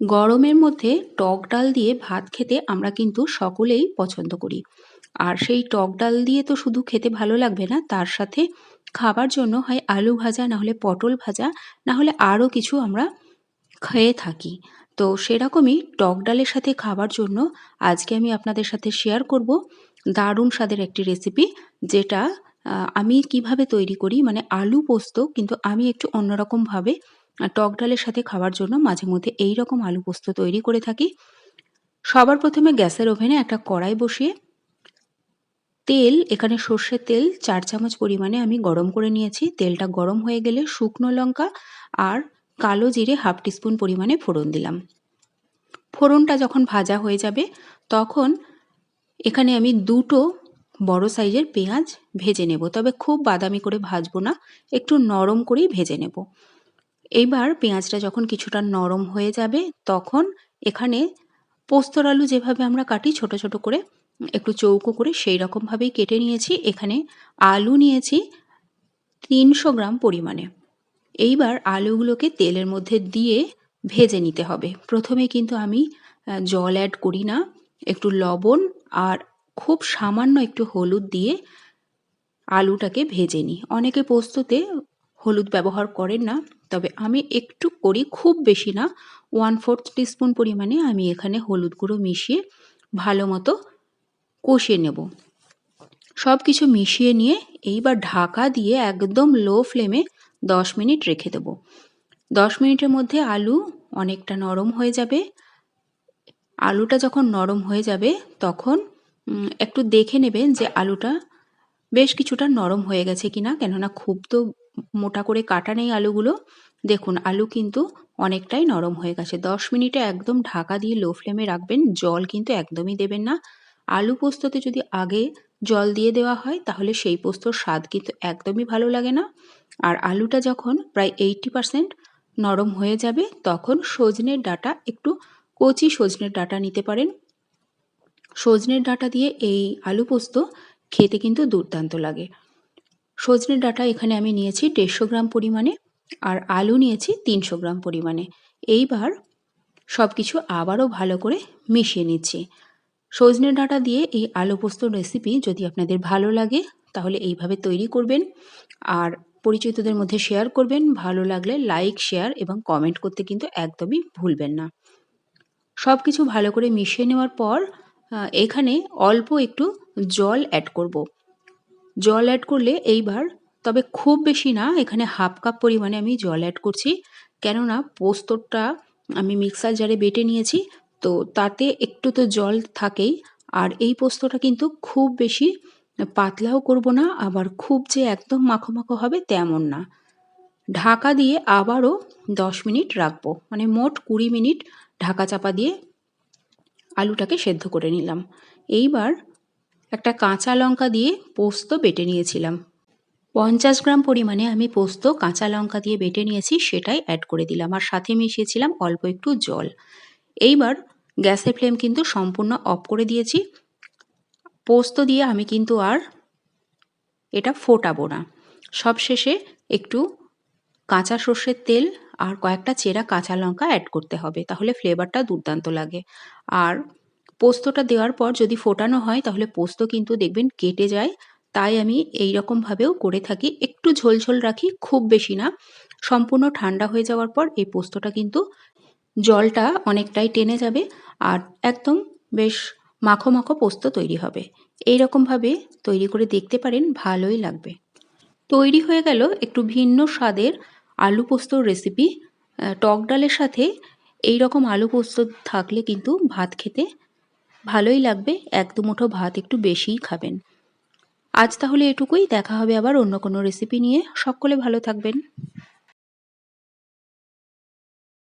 গরমের মধ্যে টক ডাল দিয়ে ভাত খেতে আমরা কিন্তু সকলেই পছন্দ করি। আর সেই টক ডাল দিয়ে তো শুধু খেতে ভালো লাগবে না, তার সাথে খাবার জন্য হয় আলু ভাজা না হলে পটল ভাজা না হলে আরও কিছু আমরা খেয়ে থাকি। তো সেরকমই টক ডালের সাথে খাবার জন্য আজকে আমি আপনাদের সাথে শেয়ার করব দারুণ স্বাদের একটি রেসিপি যেটা আমি কীভাবে তৈরি করি মানে আলু পোস্ত, কিন্তু আমি একটু অন্যরকমভাবে আহ, টক ডালের সাথে খাওয়ার জন্য মাঝে মধ্যে এই রকম আলু পোস্ত তৈরি করে থাকি। সবার প্রথমে গ্যাসের ওভেনে একটা কড়াই বসিয়ে তেল এখানে সর্ষের তেল চার চামচ পরিমাণে আমি গরম করে নিয়েছি। তেলটা গরম হয়ে গেলে শুকনো লঙ্কা আর কালো জিরে হাফ টিস্পুন পরিমাণে ফোড়ন দিলাম। ফোড়নটা যখন ভাজা হয়ে যাবে তখন এখানে আমি দুটো বড় সাইজের পেঁয়াজ ভেজে নেব। তবে খুব বাদামি করে ভাজবো না একটু নরম করেই ভেজে নেব। এইবার পেঁয়াজটা যখন কিছুটা নরম হয়ে যাবে, তখন এখানে পোস্তর আলু যেভাবে আমরা কাটি ছোট ছোট করে একটু চৌকো করে সেই রকমভাবেই কেটে নিয়েছি। এখানে আলু নিয়েছি তিনশো গ্রাম পরিমাণে। এইবার আলুগুলোকে তেলের মধ্যে দিয়ে ভেজে নিতে হবে। প্রথমে কিন্তু আমি জল অ্যাড করি না, একটু লবণ আর খুব সামান্য একটু হলুদ দিয়ে আলুটাকে ভেজে নিই। অনেকে পোস্ততে হলুদ ব্যবহার করেন না তবে আমি একটু করি, খুব বেশি না। ওয়ান ফোর্থ টিস্পুন পরিমাণে আমি এখানে হলুদ গুঁড়ো মিশিয়ে ভালো মতো কষিয়ে নেব। সব কিছু মিশিয়ে নিয়ে এইবার ঢাকা দিয়ে একদম লো ফ্লেমে দশ মিনিট রেখে দেবো। দশ মিনিটের মধ্যে আলু অনেকটা নরম হয়ে যাবে। আলুটা যখন নরম হয়ে যাবে, তখন একটু দেখে নেবেন যে আলুটা বেশ কিছুটা নরম হয়ে গেছে কিনা, কেননা খুব তো মোটা করে কাটা নেই আলুগুলো। দেখুন, আলু কিন্তু অনেকটাই নরম হয়ে গেছে। দশ মিনিটে একদম ঢাকা দিয়ে লো ফ্লেমে রাখবেন, জল কিন্তু একদমই দেবেন না। আলু পোস্ততে যদি আগে জল দিয়ে দেওয়া হয়, তাহলে সেই পোস্তর স্বাদ কিন্তু একদমই ভালো লাগে না। আর আলুটা যখন প্রায় এইটটি পারসেন্ট নরম হয়ে যাবে, তখন সজনের ডাটা, একটু কচি সজনের ডাটা নিতে পারেন। সজনের ডাটা দিয়ে এই আলু পোস্ত খেতে কিন্তু দুর্দান্ত লাগে। সজনের ডাঁটা এখানে আমি নিয়েছি দেড়শো গ্রাম পরিমাণে আর আলু নিয়েছি তিনশো গ্রাম পরিমাণে। এইবার সব কিছু আবারও ভালো করে মিশিয়ে নিচ্ছি। সজনে ডাঁটা দিয়ে এই আলু পোস্ত রেসিপি যদি আপনাদের ভালো লাগে, তাহলে এইভাবে তৈরি করবেন। আর পরিচিতদের মধ্যে শেয়ার করবেন। ভালো লাগলে লাইক শেয়ার এবং কমেন্ট করতে কিন্তু একদমই ভুলবেন না। সব কিছু ভালো করে মিশিয়ে নেওয়ার পর এখানে অল্প একটু জল অ্যাড করব। জল অ্যাড করলে এইবার, তবে খুব বেশি না, এখানে হাফ কাপ পরিমাণে আমি জল অ্যাড করছি। কেননা পোস্তটা আমি মিক্সার জারে বেটে নিয়েছি, তো তাতে একটু তো জল থাকেই। আর এই পোস্তটা কিন্তু খুব বেশি পাতলাও করব না, আবার খুব যে একদম মাখো মাখো হবে তেমন না। ঢাকা দিয়ে আবারও দশ মিনিট রাখব মানে মোট কুড়ি মিনিট ঢাকা চাপা দিয়ে আলুটাকে সেদ্ধ করে নিলাম। এইবার একটা কাঁচা লঙ্কা দিয়ে পোস্ত বেটে নিয়েছিলাম। পঞ্চাশ গ্রাম পরিমাণে আমি পোস্ত কাঁচা লঙ্কা দিয়ে বেটে নিয়েছি, সেটাই অ্যাড করে দিলাম। আর সাথে মিশিয়েছিলাম অল্প একটু জল। এইবার গ্যাসের ফ্লেম কিন্তু সম্পূর্ণ অফ করে দিয়েছি। পোস্ত দিয়ে আমি কিন্তু আর এটা ফোটাবো না। সবশেষে একটু কাঁচা সর্ষের তেল আর কয়েকটা চেরা কাঁচা লঙ্কা অ্যাড করতে হবে, তাহলে ফ্লেভারটা দুর্দান্ত লাগে। আর পোস্তটা দেওয়ার পর যদি ফোটানো হয়, তাহলে পোস্ত কিন্তু দেখবেন কেটে যায়। তাই আমি এই রকমভাবেও করে থাকি। একটু ঝোলঝোল রাখি, খুব বেশি না। সম্পূর্ণ ঠান্ডা হয়ে যাওয়ার পর এই পোস্তটা কিন্তু জলটা অনেকটাই টেনে যাবে আর একদম বেশ মাখো মাখো পোস্ত তৈরি হবে। এই রকমভাবে তৈরি করে দেখতে পারেন, ভালোই লাগবে। তৈরি হয়ে গেল একটু ভিন্ন স্বাদের আলু পোস্তর রেসিপি টক ডালের সাথে এই রকম আলু পোস্ত থাকলে কিন্তু ভাত খেতে ভালোই লাগবে, এক দু মুঠো ভাত একটু বেশিই খাবেন। আজ তাহলে এটুকুই, দেখা হবে আবার অন্য কোনো রেসিপি নিয়ে। সকলে ভালো থাকবেন।